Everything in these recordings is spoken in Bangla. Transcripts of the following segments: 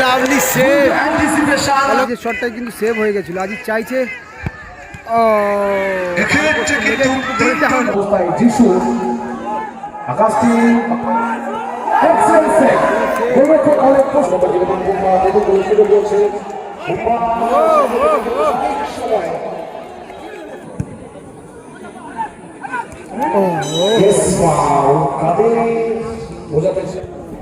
লাভলি সেভ বলো যে শটটা কিন্তু সেভ হয়ে গেছিল আজিজ চাইছে। ও। আকাশটি বোঝাতে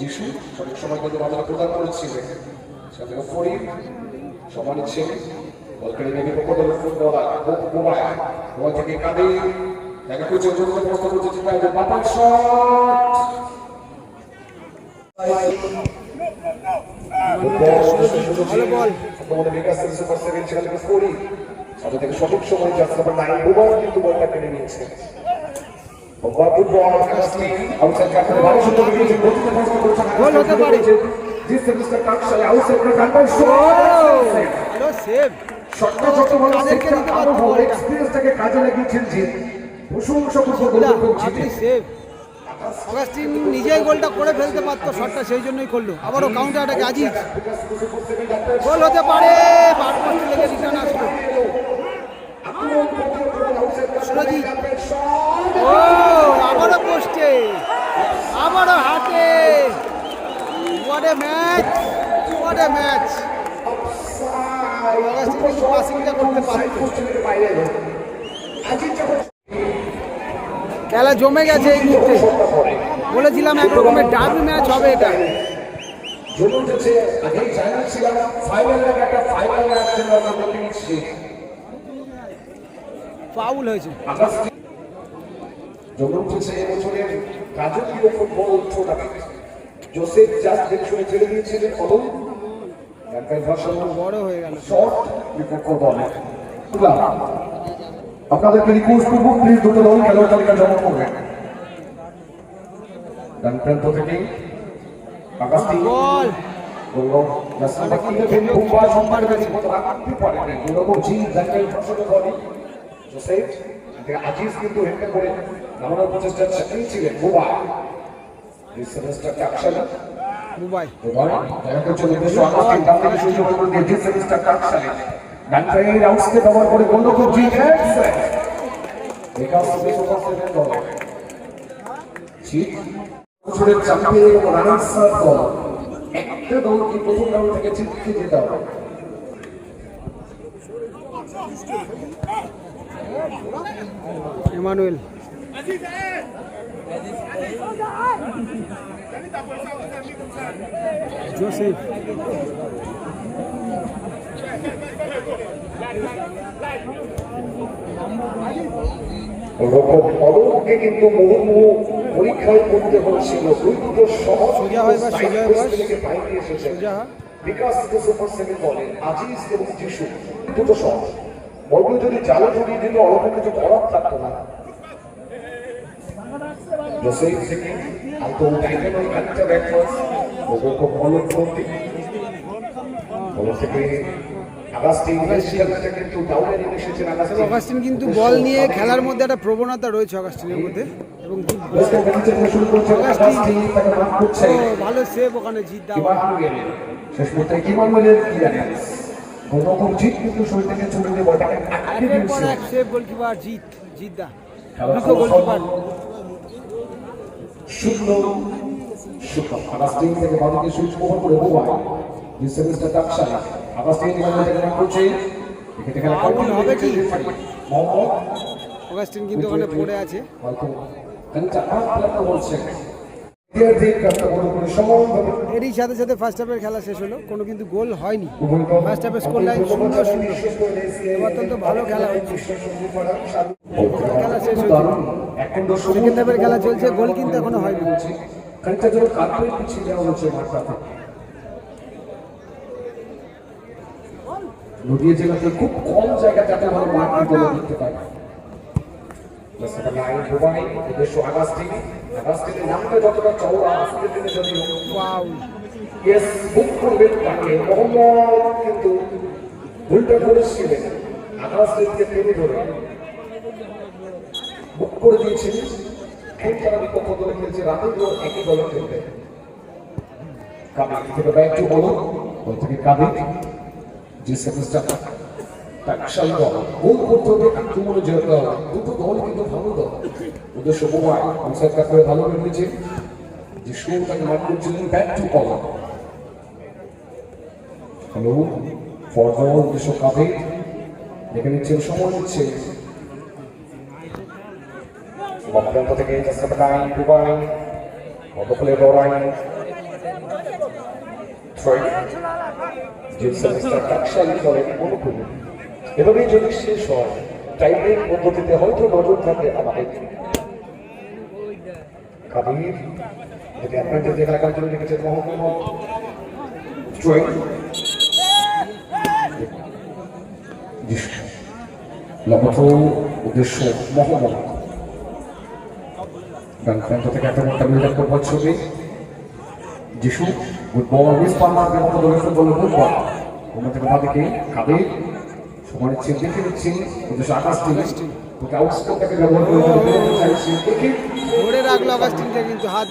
যিশু সঠিক সময় প্রদান করেছিলেন সাথে ফরিদ সমানের ছেলে বল নেবে পক্ষ ফুটবলার মোবাইল মোবাইল থেকে তাকে কুচে চিন্তা হবে শট সঠিক সময় নাইন বুবার কিন্তু বলটা কেড়ে নিয়েছে গোল হতে পারে। নিজেই গোলটা করে ফেলতে পারতো শটটা সেই জন্যই করল আবারও কাউন্টার অ্যাটাকে গোল হতে পারে সুরজিৎ ও আবারও পোস্টে আবারও হাতে। What a match what a match পাসিংটা করতে পারতো খেলা জমে গেছে এই মুহূর্তে। বলেছিলাম এক রকমের ডাবি ম্যাচ হবে এটা। জমে উঠেছে আগেই ফাইনালের একটা ফাইনাল ম্যাচ আমরা ফাউল হয়েছে। জোসেফ জাস্ট দেখে ছেড়ে দিয়েছিলেন অলম বড় হয়ে গেল। আপনাদেরকে রিকোয়েস্ট করব প্লিজ দুটো দল খেলোয়াড় তালিকা জমা করবেন। ডান প্রান্ত থেকে আকাশটি। বল। রাস্তাটা কিন্তু ফেলে বুম্বা সম্মান কাছে রাখতে পারে না এরকম জি জাঙ্গেল ফসলে বলি জোসেফ আজিজ কিন্তু হেঁটে করে নামানোর প্রচেষ্টা চালিয়ে ছিলেন বুবা এই সেমিস্টার কাকশালা মুম্বাই ব্যবহার করে গোলরক্ষক জি হেডস বিকাশ সুপার সেভেন দল বছরের চ্যাম্পিয়ন রানার্স আপ দল একটা দলকে প্রথম রাউন্ড থেকে জিততে যেতে হবে? এমানুয়েল জোসেফ ওরকম কিন্তু মুহুর্মুহু পরীক্ষায় পড়তে হচ্ছিল দুই দুটো সহজ সোজা হয় বা সোজা হয়। বাইরে এসেছে। বিকাশ সুপার সেভেন বলে আজিজ এবং যিশু দুটো সহজ বলগুলো যদি জালে জড়িয়ে দিলে অল্প কিছু করার থাকতো না। থেকে কিন্তু অগাস্টিন বল নিয়ে খেলার মধ্যে একটা প্রবণতা রয়েছে অগাস্টিনের মধ্যে। এবং ভালো সেভ ওখানে জিত শেষ মুহূর্তে কি জানেন কোন জিত কিন্তু শরীর থেকে চলে দিয়ে বলটাকে আটকে দিয়েছে সেভ গোলকিপার জিত জিত দা। খেলার দুটো গোলকিপার শূন্য শূন্য আগাস্টিন থেকে বাদিকে সুইচ ওভার করে বোবা ডিসেন্সটা টাকশালা আগাস্টিন কিমান থেকে মার্ক করছে। এখানে খেলা Foul হবে কি? মোহাম্মদ অগাস্টিন কিন্তু ওখানে পড়ে আছে। হয়তো বলছে। এরই সাথে সাথে ফার্স্ট হাফের খেলা শেষ হলো কোনো কিন্তু গোল হয়নি। ফার্স্ট হাফের স্কোর লাইন শূন্য শূন্য। অত্যন্ত ভালো খেলা হচ্ছে। খেলা শেষ হয়েছে। সেকেন্ড হাফের খেলা চলছে গোল কিন্তু এখনও হয়নি। নদীয়া জেলাতে খুব কম জায়গাতে এত ভালো মাঠ দুবাই উদ্দেশ্য আগাস্টিন নামটা যতটা চওড়া আজকের দিনে আকাশকে টেনে ধরে বুক করে দিয়েছেন এখন তারা বিপক্ষ দলে খেলছে দল একই দলে খেলবে কাবিক থেকে ব্যাক বলো বল যে সেমিস্টার টাকশাল দল। কিন্তু ভালো দল। অনসাইড কাট করে ভালো বেরিয়েছে যে শো তাকে মার্ক করছিলেন ব্যাক সময় নিচ্ছে। বক্তব্য থেকে স্টার অনুকূল এভাবেই যদি শেষ হয় টাইমের পদ্ধতিতে হয়তো নজর থাকবে আমাদের। যদি আপনার যদি এলাকার জন্য লম্বথ উদ্দেশ্য মোহাম্মদ থেকে একটা মোটা করবার ছবি থেকে নিচ্ছেন দেখে নিচ্ছেন উদ্দেশ্য আকাশ টিভি ওকে আউটস্কোরটাকে ব্যবহার করে চাইছেন দেখে ধরে রাখল অগাস্টিনকে কিন্তু হাত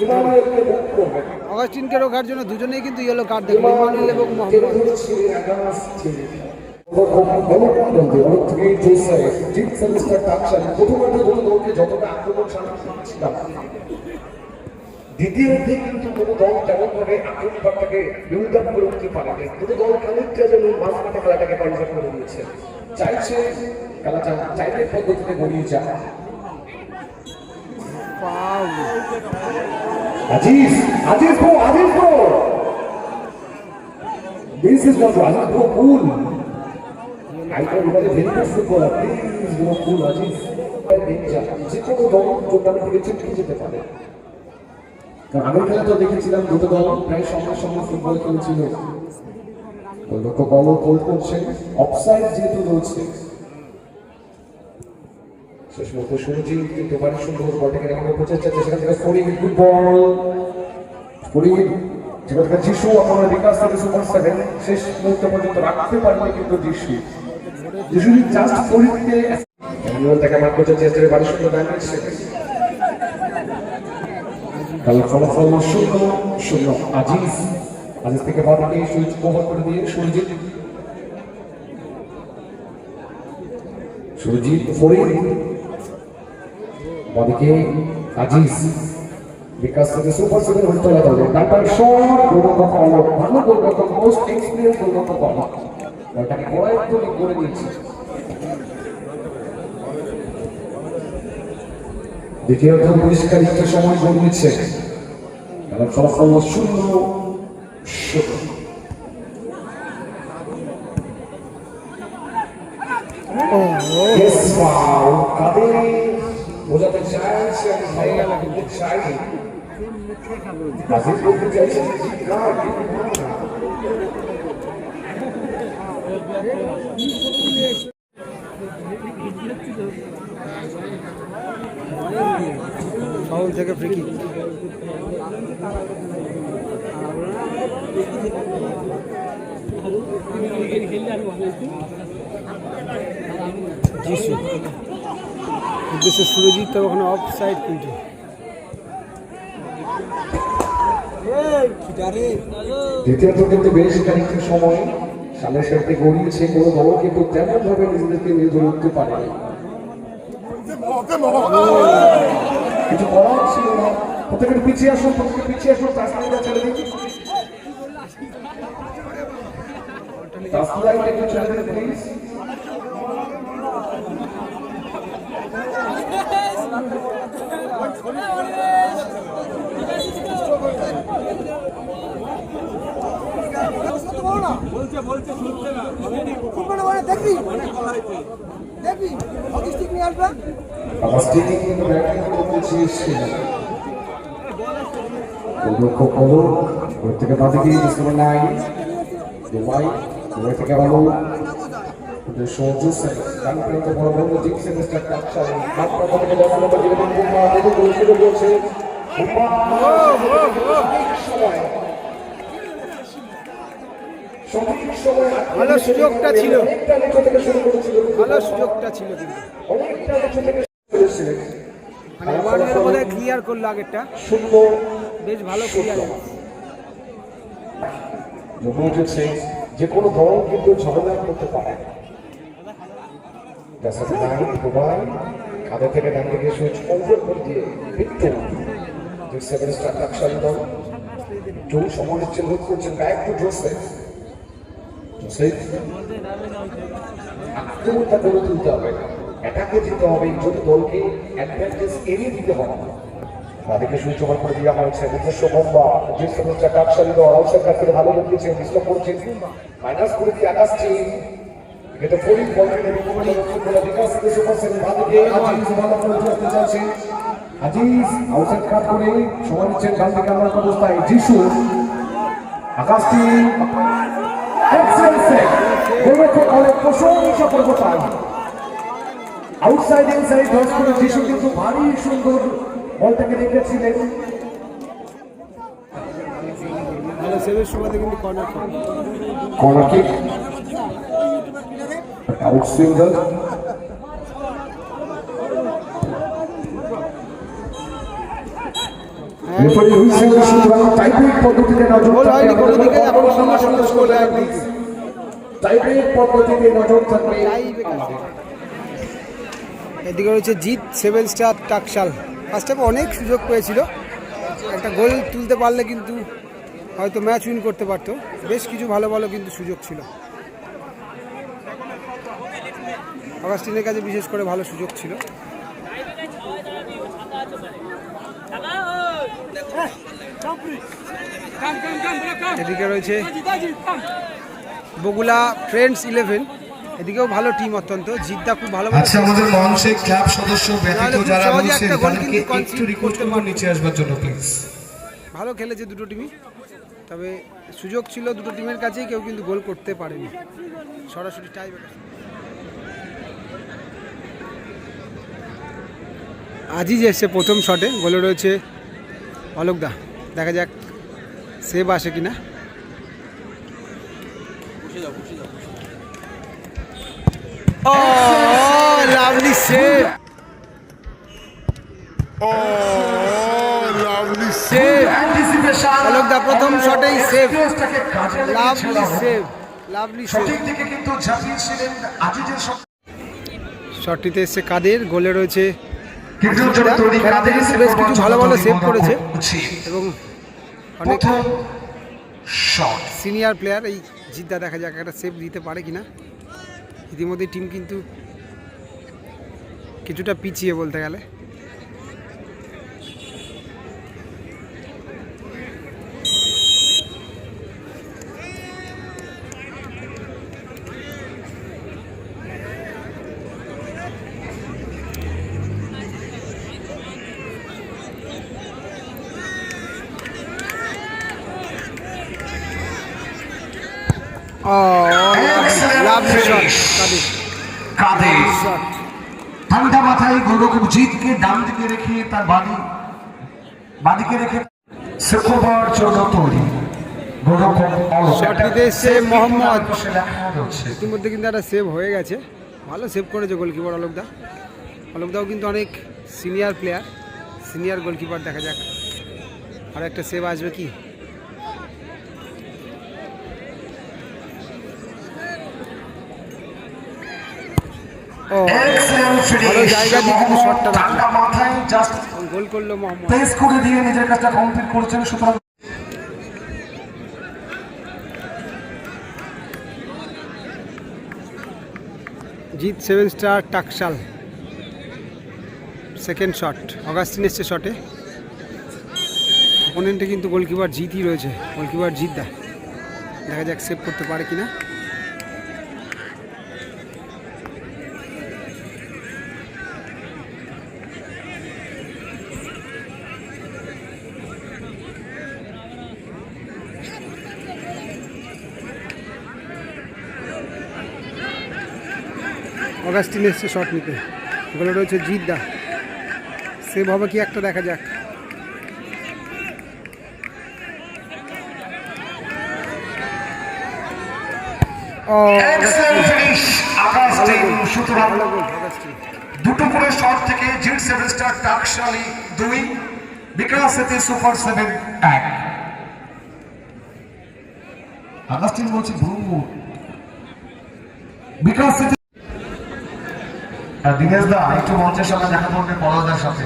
অগাস্টিনকে রোখার জন্য দুজনেই কিন্তু ইয়েলো কার্ড দেখল ইমানুয়েল এবং মোহাম্মদ দ্বিতীয় কিন্তু কোনো দল তেমন ভাবে আক্রমণটাকে বিল্ড আপ করে উঠতে পারেনি দুটো দল খানিকটা যেন মাঝ মাঠে খেলাটাকে কনজার্ভ করে দিয়েছে চাইছে খেলাটা চাইলে পদ্ধতিতে গড়িয়ে যায় Aziz, Aziz bro, Aziz bro. This is not Aziz bro, cool. I can be a very good footballer. Please bro. যে কোনো দল টুর্নামেন্ট থেকে ছিটকে যেতে পারে কারণ আগের খেলা তো দেখেছিলাম দুটো দল প্রায় সঙ্গে সঙ্গে ফুটবল খেলছিল। লক্ষ্য বল গোল করছে অফসাইড যেহেতু রয়েছে। শেষ মুহূর্তে সুরজি কিন্তু বাড়ি সুন্দর বলটাকে রেখে শেষ মুহূর্ত পর্যন্ত রাখতে পারেনি কিন্তু যিশু। যিশু জাস্ট ফরিংকে থেকে মার করছে চেষ্টা বাড়ি সুন্দর ডাইমেন্স খেলার ফলাফল শূন্য শূন্য আজিজ। আজিজ থেকে বাদিকে সুইচ ওভার করে দিয়ে সুরজিৎ। সুরজিৎ ফরিং। বাদিকে আজিজ। বিকাশ থেকে সুপার সেভেন চলে যাবে। ডাক্তার শট গোলরক্ষক ভালো মোস্ট এক্সপিরিয়েন্স করে দিয়েছে। দ্বিতীয়ত পরিষ্কার একটা সময় গোল দিচ্ছে খেলার ফলাফল শূন্য শূন্য Yes, wow. কাদের? বোঝাতে চাইছেন ভাই গেল কিন্তু চাইনি নাজির বলতে চাইছেন যে কার ফাউল থেকে ফ্রি কিক যিশু। উদ্দেশ্যে সুরজিৎ তবে ওখানে অফ সাইড কিন্তু। দ্বিতীয়ত কিন্তু বেশ খানিকটা সময় সামনের সাথে গড়িয়েছে কোনো দল কিন্তু তেমন ভাবে নিজেদেরকে নিয়ে ধরে পারেনি। কিছু করার ছিল না। প্রত্যেকের পিছিয়ে আসুন প্রত্যেকে পিছিয়ে আসুন তাসলাইটা প্লিজ দেখবি? দেখবি? হকি স্টিক নিয়ে আসবে? আবার স্টিকিং কিন্তু ব্যাটিং করতে চেয়েছিল লক্ষ্য করো ওর থেকে বাদে গিয়ে ডিসেম্বর দুবাই দুবাই থেকে আলো ওদের সহ্য গান বড় সেমিস্টার থেকে দেখে করছে সময়। ভালো সুযোগটা ছিল। ভালো সুযোগটা ছিল কিন্তু। মানে ক্লিয়ার করল আগেরটা। বেশ ভালো ক্লিয়ার যে কোনো দল কিন্তু ঝগড়া করতে পারে। দেখাতে নাই দুবাই কাঁধে থেকে ডান দিকে সুইচ কন্ট্রোল করে দিয়ে একটু দুই সেভেন স্টার টাকশালী দল একটু সময় নিচ্ছেন লুক করছেন ব্যাক টু জোসেফ আক্রমণটা গড়ে তুলতে হবে। অ্যাটাকে যেতে হবে জন্য দলকে। অ্যাডভান্টেজ এড়িয়ে দিতে হবে। তাদেরকে সুইচ ওভার করে দেওয়া হয়েছে নিজস্ব বোম্বা যে সমস্ত টাকশালী দল কাছে ভালো দেখিয়েছেন ডিস্টার্ব করেছেন মাইনাস করে দিয়ে টিম এটা পরি বল থেকে বিভিন্ন লক্ষ্য করে বিকাশ থেকে সুপার সেভেন আজিজ ভালো করে উঠতে চাচ্ছে আজিজ আউটসাইড কাট করে সময় নিচ্ছেন ডান দিকে আমার অবস্থায়। যিশু আকাশ সেভ গোলরক্ষক অনেক প্রশংসা করব তার আউটসাইড ইনসাইড ধস করে যিশু কিন্তু ভারী সুন্দর বলটাকে রেখেছিলেন। ভালো সেভের সময় কিন্তু হুইসেল সুতরাং টাইব্রেক পদ্ধতিতে নজর গোল কোনো দিকে এখন থাকবে সঙ্গে সঙ্গে স্কোর একদিকে টাইব্রেক পদ্ধতিতে নজর থাকবে। এদিকে রয়েছে Jeet seven star Taksal. First হাফে অনেক সুযোগ পেয়েছিল। একটা গোল তুলতে পারলে কিন্তু হয়তো ম্যাচ উইন করতে পারতো। বেশ কিছু ভালো ভালো কিন্তু সুযোগ ছিল। অগাস্টিনের কাছে বিশেষ করে ভালো সুযোগ ছিল। এদিকে রয়েছে বগুলা ফ্রেন্ডস ইলেভেন এদিকেও ভালো টিম অত্যন্ত। জিদ্দা খুব ভালো আচ্ছা আমাদের মঞ্চে ক্লাব সদস্য ব্যতীত যারা গোল তাদেরকে একটু রিকোয়েস্ট করব। নিচে আসবার জন্য প্লিজ ভালো খেলেছে দুটো টিমই তবে সুযোগ ছিল দুটো টিমের কাছেই কেউ কিন্তু গোল করতে পারেনি। সরাসরি টাই আজিজ এসছে প্রথম শটে গোলে রয়েছে অলোকদা দেখা যাক সেভ আসে কিনা। ও লাভলি সেভ। সেভ। অলোকদা প্রথম শটেই save. Lovely save. Lovely save. সঠিক দিকে কিন্তু ঝাঁপিয়েছিলেন আজিজের শটটিতে এসছে কাদের গোলে রয়েছে বেশ কিছু ভালো ভালো সেভ করেছে। এবং অনেক সিনিয়র প্লেয়ার এই জিদ্দা দেখা যাক একটা সেভ দিতে পারে কিনা। ইতিমধ্যে টিম কিন্তু কিছুটা পিছিয়ে বলতে গেলে। কাদের ঠান্ডা মাথায় জিতকে ডান দিকে রেখে তার বাদি বাদিকে রেখে তৈরি মোহাম্মদ। ইতিমধ্যে কিন্তু একটা সেভ হয়ে গেছে। ভালো সেভ করেছে গোলকিপার অলোকদা অলোকদাও কিন্তু অনেক সিনিয়র প্লেয়ার সিনিয়র গোলকিপার দেখা যাক। আর একটা সেভ আসবে কি? ভালো জায়গা দিয়ে কিন্তু শটটা ঠান্ডা মাথায় just গোল করল মোহাম্মদ। প্রেস করে দিয়ে নিজের কাজটা কমপ্লিট করেছেন সুতরাং। Jeet seven star Taksal. Second shot Augustine এসছে শটে অপোনেন্টে কিন্তু গোলকিপার জিতই রয়েছে। গোলকিপার জিত দা দেখা যাক সেভ করতে পারে কিনা। অগাস্টিন এসছে শট নিতে। গোলে রয়েছে জিৎ দা সেভ হবে কি একটা দেখা যাক। দুটো করে শট থেকে জিট সেভেন স্টার টাকশালী দুই বিকাশ সুপার সেভেন এক আগাস্টিন বলছে ভুল। বিকাশ দিনেশ দা একটু মঞ্চের সামনে দেখা করবে পলাদার সাথে।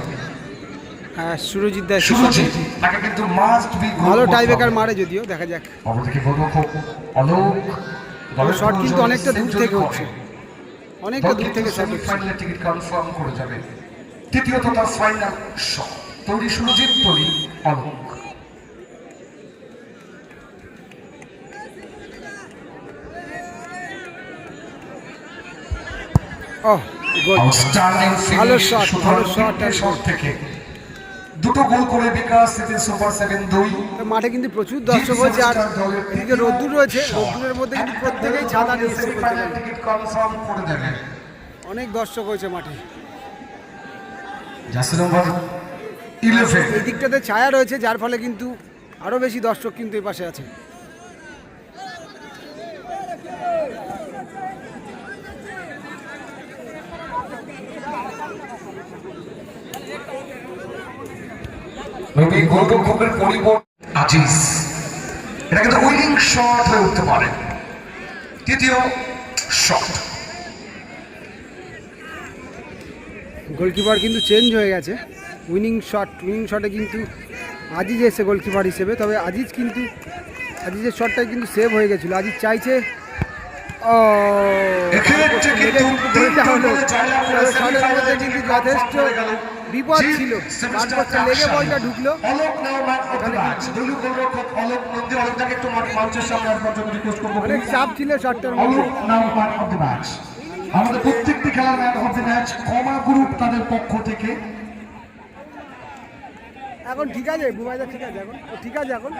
হ্যাঁ সুরজিৎ দা সুরজিৎ তাকে কিন্তু মাস্ট বি ভালো টাইব্রেকার মারে যদিও দেখা যাক। অপরদিকে গোলরক্ষক অলোক শট কিন্তু অনেকটা দূর থেকে হচ্ছে অনেকটা দূর থেকে শট হচ্ছে টিকিট কনফার্ম করে যাবে। তৃতীয় তথা ফাইনাল শট তৈরি সুরজিৎ তৈরি Alok. Goal outstanding finish shot থেকে দুটো গোল করে বিকাশ সিটি সুপার সেভেন দুই। মাঠে কিন্তু প্রচুর দর্শক হয়েছে আর এদিকে রোদ্দুর রয়েছে রোদ্দুরের মধ্যে কিন্তু প্রত্যেকেই ছাতা নিয়ে টিকিট কনফার্ম করে দেবে। অনেক দর্শক হয়েছে মাঠে। জার্সি নম্বর ইলেভেন এই দিকটাতে ছায়া রয়েছে যার ফলে কিন্তু আরও বেশি দর্শক কিন্তু এই পাশে আছে। গোলরক্ষকের পরিবর্তন আজিজ। এটা কিন্তু উইনিং শট হয়ে উঠতে পারে। তৃতীয় শট। গোলকিপার কিন্তু চেঞ্জ হয়ে গেছে। Winning shot. উইনিং শটে কিন্তু আজিজ এসে গোলকিপার হিসেবে। তবে আজিজ কিন্তু আজিজের শটটা কিন্তু সেভ হয়ে গেছিল। আজিজ চাইছে ও যথেষ্ট। বিপদ ছিল। তারপর লেগে বলটা ঢুকলো। অনেক চাপ ছিল শটটার মধ্যে আমাদের প্রত্যেকটি খেলার man of the match comma group তাদের পক্ষ থেকে। এখন ঠিক আছে বুবাইদা ঠিক আছে এখন। ঠিক আছে এখন।